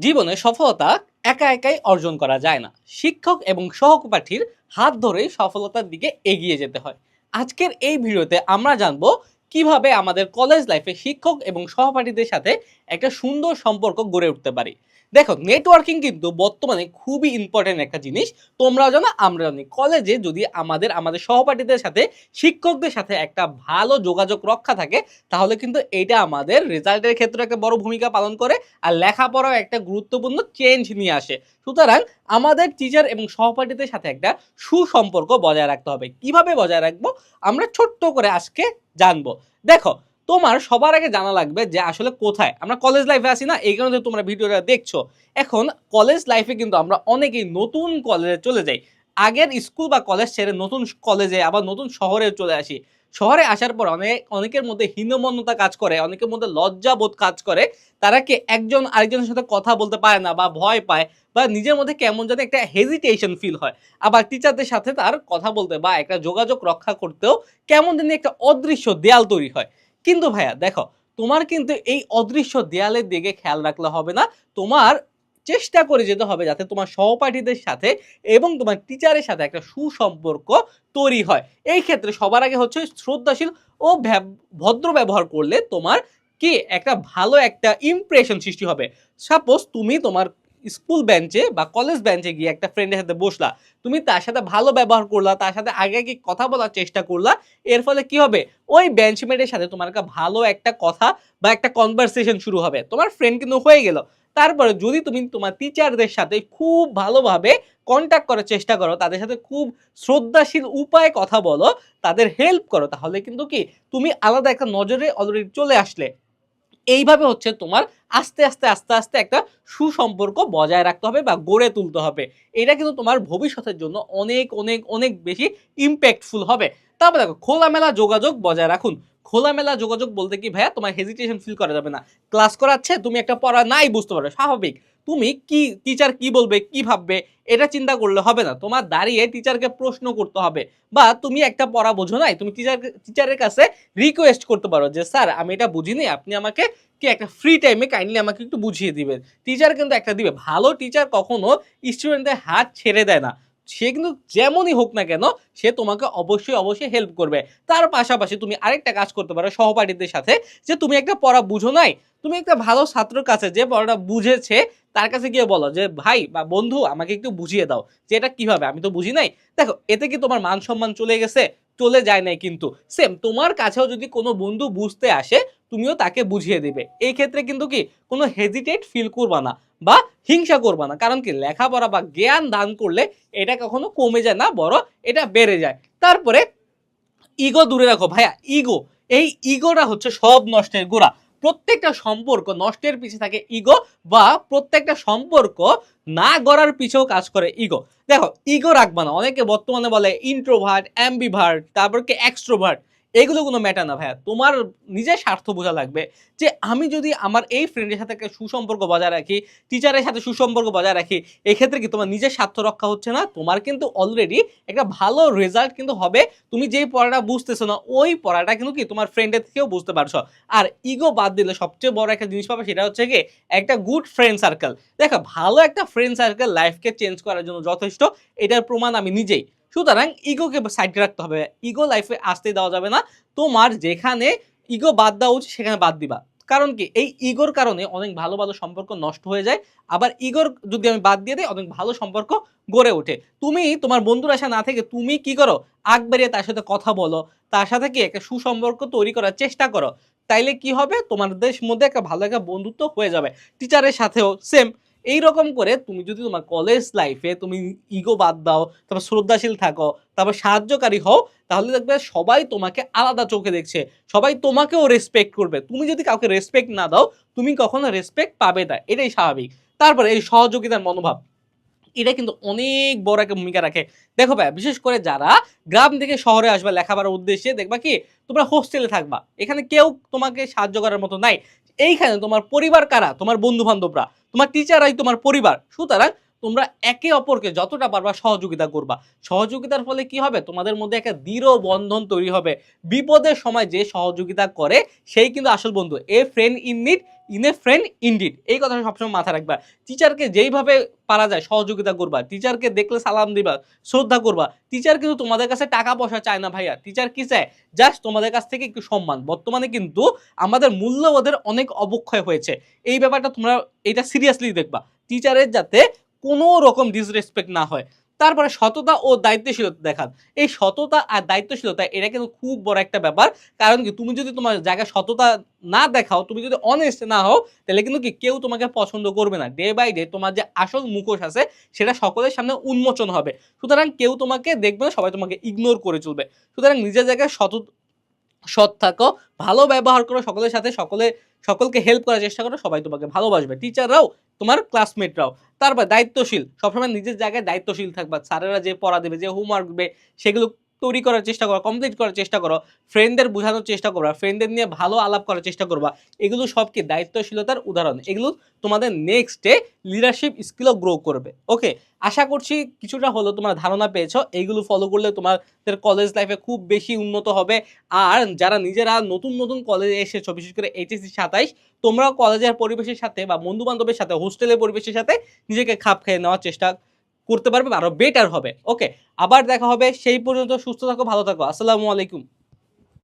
জীবনে সফলতা একা একাই অর্জন করা যায় না। শিক্ষক এবং সহপাঠীর হাত ধরেই সফলতার দিকে এগিয়ে যেতে হয়। আজকের এই ভিডিওতে আমরা জানব কীভাবে আমাদের কলেজ লাইফে শিক্ষক এবং সহপাঠীদের সাথে একটা সুন্দর সম্পর্ক গড়ে উঠতে পারি। দেখো নেটওয়ার্কিং কিন্তু বর্তমানে খুবই ইম্পর্টেন্ট একটা জিনিস। তোমরাও জানো আমরা জানি। কলেজে যদি আমাদের আমাদের সহপাঠীদের সাথে, শিক্ষকদের সাথে একটা ভালো যোগাযোগ রক্ষা থাকে, তাহলে কিন্তু এটা আমাদের রেজাল্টের ক্ষেত্রে একটা বড় ভূমিকা পালন করে আর লেখাপড়াও একটা গুরুত্বপূর্ণ চেঞ্জ নিয়ে আসে। সুতরাং আমাদের টিচার এবং সহপাঠীদের সাথে একটা সুসম্পর্ক বজায় রাখতে হবে। কীভাবে বজায় রাখব? আমরা ছোট্ট করে আজকে জানব। দেখো তোমার সবার আগে জানা লাগবে যে আসলে কোথায়। আমরা কলেজ লাইফে আছি না, এই কারণে তোমরা ভিডিওটা দেখছ। এখন কলেজ লাইফে কিন্তু আমরা অনেকেই নতুন কলেজে চলে যাই। আগের স্কুল বা কলেজ ছেড়ে নতুন কলেজে আবার নতুন শহরে চলে আসি। শহরে আসার পর অনেক, অনেকের মধ্যে হীনমন্যতা কাজ করে, অনেকের মধ্যে লজ্জাবোধ কাজ করে। তারা কি একজন আরেকজনের সাথে কথা বলতে পারে না বা ভয় পায় বা নিজের মধ্যে কেমন যেন একটা হেজিটেশন ফিল হয়। আবার টিচারদের সাথে তার কথা বলতে বা একটা যোগাযোগ রক্ষা করতেও কেমন যেন একটা অদৃশ্য দেয়াল তৈরি হয়। কিন্তু ভাইয়া, দেখো, তোমার কিন্তু এই অদৃশ্য দেয়ালের দিকে খেয়াল রাখলে হবে না। তোমার চেষ্টা করে যেতে হবে যাতে তোমার সহপাঠীদের সাথে এবং তোমার টিচারের সাথে একটা সুসম্পর্ক তৈরি হয়। এই ক্ষেত্রে সবার আগে হচ্ছে শ্রদ্ধাশীল ও ভদ্র ব্যবহার করলে তোমার কি একটা ভালো একটা ইমপ্রেশন সৃষ্টি হবে। সাপোজ তুমি তোমার স্কুল বেঞ্চে বা কলেজ বেঞ্চে গিয়ে একটা ফ্রেন্ডের সাথে বসলা। তুমি তার সাথে ভালো ব্যবহার করলা, তার সাথে আগে আগে কথা বলার চেষ্টা করলা। এর ফলে কি হবে? ওই বেঞ্চমেটের সাথে তোমার ভালো একটা কথা বা একটা কনভারসেশন শুরু হবে। তোমার ফ্রেন্ড কিন্তু হয়ে গেল। তারপরে যদি তুমি তোমার টিচারদের সাথে খুব ভালোভাবে কন্ট্যাক্ট করার চেষ্টা করো, তাদের সাথে খুব শ্রদ্ধাশীল উপায়ে কথা বলো, তাদের হেল্প করো, তাহলে কিন্তু কি? তুমি আলাদা একটা নজরে অলরেডি চলে আসলে। এইভাবে হচ্ছে তোমার আস্তে আস্তে আস্তে আস্তে একটা সুসম্পর্ক বজায় রাখতে হবে বা গড়ে তুলতে হবে। এটা কিন্তু তোমার ভবিষ্যতের জন্য অনেক অনেক অনেক বেশি ইম্প্যাক্টফুল হবে। তারপর দেখো, খোলামেলা যোগাযোগ বজায় রাখুন। খোলামেলা যোগাযোগ বলতে কি, ভাইয়া, তোমার হেজিটেশন ফিল করা যাবে না। ক্লাস করাচ্ছে, তুমি একটা পড়া নাই, বুঝতে পারো স্বাভাবিক। তুমি কি টিচার কি বলবে, কি ভাববে, এটা চিন্তা করলে হবে না। তোমার দাঁড়িয়ে টিচারকে প্রশ্ন করতে হবে। বা তুমি একটা পড়া বোঝো নাই, তুমি টিচার টিচারের কাছে রিকোয়েস্ট করতে পারো যে, স্যার, আমি এটা বুঝিনি, আপনি আমাকে কি একটা ফ্রি টাইমে কাইন্ডলি আমাকে একটু বুঝিয়ে দিবেন? টিচার কিন্তু একটা দিবে। ভালো টিচার কখনো স্টুডেন্টদের হাত ছেড়ে দেয় না। সে কিন্তু যেমনই হোক না কেন, সে তোমাকে অবশ্যই অবশ্যই হেল্প করবে। তার পাশাপাশি তুমি আরেকটা কাজ করতে পারো সহপাঠীদের সাথে, যে তুমি একটা পড়া বুঝো নাই, তুমি একটা ভালো ছাত্রের কাছে যে পড়াটা বুঝেছে, তার কাছে গিয়ে বলো যে, ভাই বা বন্ধু, আমাকে একটু বুঝিয়ে দাও, যে এটা কীভাবে? আমি তো বুঝি নাই। দেখো, এতে কি তোমার মান সম্মান চলে গেছে? চলে যায় নাই কিন্তু। সেম তোমার কাছেও যদি কোনো বন্ধু বুঝতে আসে, তুমিও তাকে বুঝিয়ে দিবে। এই ক্ষেত্রে কিন্তু কি? কোনো হেজিটেট ফিল করবা না। বা হিংসা করবা না। কারণ কি? লেখাপড়া বা জ্ঞান দান করলে এটা কখনো কমে যায় না বড় এটা বেড়ে যায়। তারপরে ইগো দূরে রাখো। ভাইয়া ইগো এই ইগোটা হচ্ছে সব নষ্টের গোড়া। প্রত্যেকটা সম্পর্ক নষ্টের পিছে থাকে ইগো বা প্রত্যেকটা সম্পর্ক না গড়ার পিছেও কাজ করে ইগো দেখো ইগো রাখবা না। অনেকে বর্তমানে বলে ইন্ট্রোভার্ট অ্যাম্বিভার্ট তারপর কি এক্সট্রোভার্ট এগুলো কোনো ম্যাটার না ভাইয়া। তোমার নিজের স্বার্থ বোঝা লাগবে যে আমি যদি আমার এই ফ্রেন্ডের সাথে সুসম্পর্ক বজায় রাখি টিচারের সাথে সুসম্পর্ক বজায় রাখি, এক্ষেত্রে কি তোমার নিজের স্বার্থ রক্ষা হচ্ছে না? তোমার কিন্তু অলরেডি একটা ভালো রেজাল্ট কিন্তু হবে। তুমি যেই পড়াটা বুঝতেছো না, ওই পড়াটা কিন্তু কি তোমার ফ্রেন্ডের থেকেও বুঝতে পারছ। আর ইগো বাদ দিলে সবচেয়ে বড় একটা জিনিস পাবে সেটা হচ্ছে কি, একটা গুড ফ্রেন্ড সার্কেল দেখো, ভালো একটা ফ্রেন্ড সার্কেল লাইফকে চেঞ্জ করার জন্য যথেষ্ট, এটার প্রমাণ আমি নিজেই। সুতরাং ইগোকে সাইডে রাখতে হবে। ইগো লাইফে আসতে দেওয়া যাবে না। তোমার যেখানে ইগো বাদ দেওয়া উচিত সেখানে বাদ দিবা। কারণ কি? এই ইগোর কারণে অনেক ভালো ভালো সম্পর্ক নষ্ট হয়ে যায়। আবার ইগোর যদি আমি বাদ দিয়ে দিই, অনেক ভালো সম্পর্ক গড়ে ওঠে। তুমি তোমার বন্ধুর আশা না থেকে তুমি কি করো? আগ বেরিয়ে তার সাথে কথা বলো। তার সাথে কি একটা সুসম্পর্ক তৈরি করার চেষ্টা করো। তাইলে কি হবে? তোমাদের মধ্যে একটা ভালো একটা বন্ধুত্ব হয়ে যাবে। টিচারের সাথেও সেম এই রকম করে তুমি যদি তোমার কলেজ লাইফে তুমি ইগো বাদ দাও, তারপর শ্রদ্ধাশীল থাকো, তারপর সাহায্যকারী হও, তাহলে দেখবে সবাই তোমাকে আলাদা চোখে দেখছে, সবাই তোমাকেও রেসপেক্ট করবে। তুমি যদি কাউকে রেসপেক্ট না দাও, তুমি কখনো রেসপেক্ট পাবে না, এটাই স্বাভাবিক। তারপরে এই সহযোগিতার মনোভাব, এটা কিন্তু অনেক বড় একটা ভূমিকা রাখে। দেখো ভাই বিশেষ করে যারা গ্রাম থেকে শহরে আসবে লেখাপড়ার উদ্দেশ্যে, দেখবা কি, তোমরা হোস্টেলে থাকবা, এখানে কেউ তোমাকে সাহায্য করার মতো নাই। এইখানে তোমার পরিবার কারা? তোমার বন্ধু বান্ধবরা তোমার টিচাররাই তোমার পরিবার। সুতরাং তোমরা একে অপরকে যতটা পারবা সহযোগিতা করবা। সহযোগিতার ফলে কি হবে? তোমাদের মধ্যে একটা দৃঢ় বন্ধন তৈরি হবে। বিপদের সময় যে সহযোগিতা করে, সেই কিন্তু আসল বন্ধু। A friend in need in a friend indeed এই কথাটা সবসময় মাথায় রাখবা। টিচারকে যেইভাবে পারা যায়, সহযোগিতা করবা। টিচারকে দেখলে সালাম দিবা, শ্রদ্ধা করবা। টিচার কিন্তু তোমাদের কাছে টাকা পয়সা চায় না ভাইয়া। টিচার কি চায়? জাস্ট তোমাদের কাছ থেকে একটু সম্মান। বর্তমানে কিন্তু আমাদের মূল্যবোধের অনেক অবক্ষয় হয়েছে। এই ব্যাপারটা তোমরা, এটা সিরিয়াসলি দেখবা। টিচারের যাতে কোনো রকম ডিসরেসপেক্ট না হয়। তারপরে সততা ও দায়িত্বশীলতা দেখান। এই সততা আর দায়িত্বশীলতা, এটা কিন্তু খুব বড় একটা ব্যাপার। কারণ কি, তুমি যদি তোমার জায়গায় সততা না দেখাও, তুমি যদি অনেস্ট না হও, তাহলে কিন্তু কি কেউ তোমাকে পছন্দ করবে না। ডে বাই ডে তোমার যে আসল মুখোশ আছে, সেটা সকলের সামনে উন্মোচন হবে। সুতরাং কেউ তোমাকে দেখবে না, সবাই তোমাকে ইগনোর করে চলবে। সুতরাং নিজের জায়গায় সত সৎ থাকো, ভালো ব্যবহার করো সকলের সাথে, সকলে, সকলকে হেল্প করার চেষ্টা করো, সবাই তোমাকে ভালোবাসবে। টিচাররাও তোমার ক্লাসমেটরাও তারপর দায়িত্বশীল, সবসময় নিজের জায়গায় দায়িত্বশীল থাকবা। স্যারেরা যে পড়া দেবে, যে হোমওয়ার্ক দেবে, সেগুলো তৈরি করার চেষ্টা করো কমপ্লিট করার চেষ্টা করো ফ্রেন্ডদের বোঝানোর চেষ্টা করবা ফ্রেন্ডদের নিয়ে ভালো আলাপ করার চেষ্টা করবা, এগুলো সব কি দায়িত্বশীলতার উদাহরণ, এগুলো তোমাদের নেক্সটে লিডারশিপ স্কিলও গ্রো করবে ওকে আশা করছি কিছুটা হলো তোমার ধারণা পেয়েছ এইগুলো ফলো করলে তোমাদের কলেজ লাইফে খুব বেশি উন্নত হবে, আর যারা নিজেরা নতুন নতুন কলেজে এসেছ, বিশেষ করে এইচএসসি সাতাইশ, তোমরাও কলেজের পরিবেশের সাথে বা বন্ধু বান্ধবের সাথে হোস্টেলের পরিবেশের সাথে নিজেকে খাপ খেয়ে নেওয়ার চেষ্টা করতে পারবে আরও বেটার হবে। ওকে আবার দেখা হবে। সেই পর্যন্ত সুস্থ থাকো, ভালো থাকো। আসসালামু আলাইকুম।